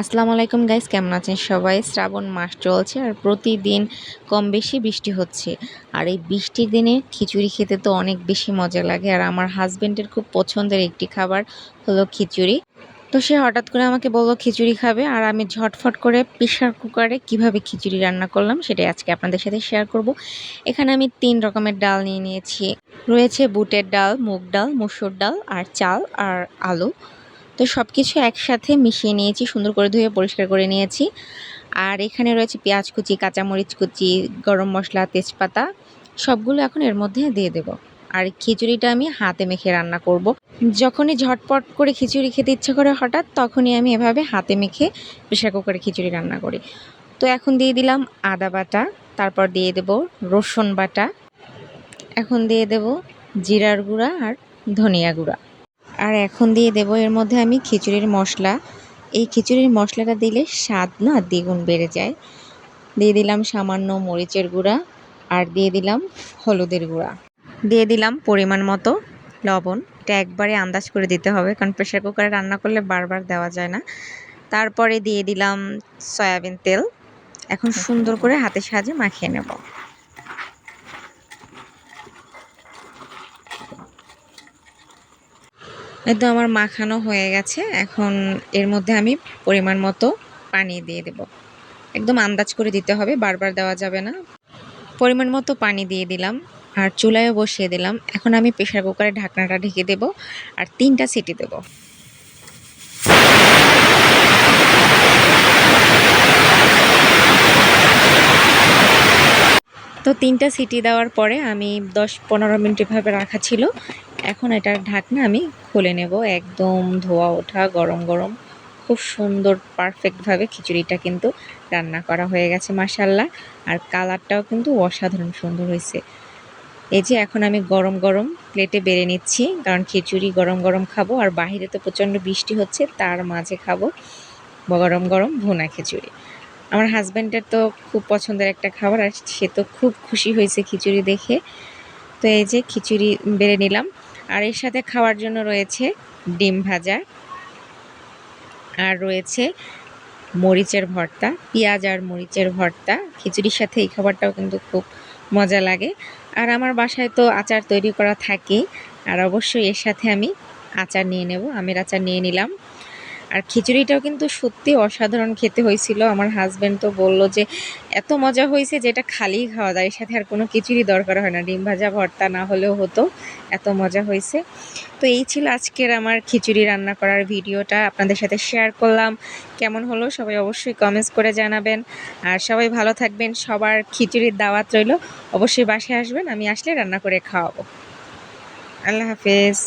আসসালামু আলাইকুম গাইস, কেমন আছেন সবাই? শ্রাবণ মাস চলছে আর প্রতিদিন কম বেশি বৃষ্টি হচ্ছে। আর এই বৃষ্টির দিনে খিচুড়ি খেতে তো অনেক বেশি মজা লাগে। আর আমার হাজব্যান্ডের খুব পছন্দের একটি খাবার হলো খিচুড়ি। তো সে হঠাৎ করে আমাকে বলল, খিচুড়ি খাবে? আর আমি ঝটফট করে প্রেশার কুকারে কীভাবে খিচুড়ি রান্না করলাম সেটাই আজকে আপনাদের সাথে শেয়ার করব। এখানে আমি তিন রকমের ডাল নিয়ে নিয়েছি। রয়েছে বুটের ডাল, মুগ ডাল, মুসুর ডাল আর চাল আর আলু। তো সব কিছু একসাথে মিশিয়ে নিয়েছি, সুন্দর করে ধুয়ে পরিষ্কার করে নিয়েছি। আর এখানে রয়েছে পেঁয়াজ কুচি, কাঁচামরিচ কুচি, গরম মশলা, তেজপাতা, সবগুলো এখন এর মধ্যে দিয়ে দেব। আর খিচুড়িটা আমি হাতে মেখে রান্না করব। যখনই ঝটপট করে খিচুড়ি খেতে ইচ্ছে করে হঠাৎ, তখনই আমি এভাবে হাতে মেখে প্রেশার কুকারে খিচুড়ি রান্না করি। তো এখন দিয়ে দিলাম আদা বাটা, তারপর দিয়ে দেব রসুন বাটা, এখন দিয়ে দেব জিরার গুঁড়া আর ধনিয়া গুঁড়া। আর এখন দিয়ে দেব এর মধ্যে আমি খিচুড়ির মশলা। এই খিচুড়ির মশলাটা দিলে স্বাদ না দ্বিগুণ বেড়ে যায়। দিয়ে দিলাম সামান্য মরিচের গুঁড়া আর দিয়ে দিলাম হলুদের গুঁড়া। দিয়ে দিলাম পরিমাণ মতো লবণ। এটা একবারে আন্দাজ করে দিতে হবে কারণ প্রেশার কুকারে রান্না করলে বারবার দেওয়া যায় না। তারপরে দিয়ে দিলাম সয়াবিন তেল। এখন সুন্দর করে হাতে সাহায্যে মাখিয়ে নেব। তো আমার মাখানো হয়ে গেছে। এখন এর মধ্যে আমি পরিমাণ মতো পানি দিয়ে দেব। একদম আন্দাজ করে দিতে হবে, বারবার দেওয়া যাবে না। পরিমাণ মতো পানি দিয়ে দিলাম আর চুলায়ও বসিয়ে দিলাম। এখন আমি প্রেশার কুকারে ঢাকনাটা ঢেকে দেব আর তিনটা সিটি দেব। তো তিনটা সিটি দেওয়ার পরে আমি দশ পনেরো মিনিট এভাবে রাখা ছিল। এখন এটার ঢাকনা আমি খুলে নেব। একদম ধোয়া ওঠা, গরম গরম। খুব সুন্দর পারফেক্টভাবে খিচুড়িটা কিন্তু রান্না করা হয়ে গেছে মাসাল্লাহ আর কালারটাও কিন্তু অসাধারণ সুন্দর হয়েছে। এই যে এখন আমি গরম গরম প্লেটে বেড়ে নিচ্ছি, কারণ খিচুড়ি গরম গরম খাব, আর বাহিরে তো প্রচণ্ড বৃষ্টি হচ্ছে, তার মাঝে খাব গরম গরম ভুনা খিচুড়ি। আমার হাজব্যান্ডের তো খুব পছন্দের একটা খাবার, আর সে তো খুব খুশি হয়েছে খিচুড়ি দেখে। তো এই যে খিচুড়ি বেড়ে নিলাম। আর এর সাথে খাওয়ার জন্য রয়েছে ডিম ভাজা। আর রয়েছে মরিচের ভর্তা, পেঁয়াজ আর মরিচের ভর্তা। খিচুড়ির সাথে এই খাবারটাও কিন্তু খুব মজা লাগে। আর আমার বাসায় তো আচার তৈরি করা থাকে। আর অবশ্যই এর সাথে আমি আচার নিয়ে নেব। আমের আচার নিয়ে নিলাম। আর খিচুড়িটাও কিন্তু সত্যি অসাধারণ খেতে হয়েছিল। আমার হাজব্যান্ড তো বলল যে, এত মজা হয়েছে যে এটা খালি খাওয়া এর সাথে আর কোনো খিচুড়ি দরকার হয় না। ডিম ভাজা, ভর্তা না হলেও হতো, এত মজা হয়েছে। তো এই ছিল আজকের আমার খিচুড়ি রান্না করার ভিডিওটা। আপনাদের সাথে শেয়ার করলাম। কেমন হলো সবাই অবশ্যই কমেন্টস করে জানাবেন। আর সবাই ভালো থাকবেন। সবার খিচুড়ির দাওয়াত রইল। অবশ্যই বাসায় আসবেন। আমি আসলে রান্না করে খাওয়াবো। আল্লাহ হাফেজ।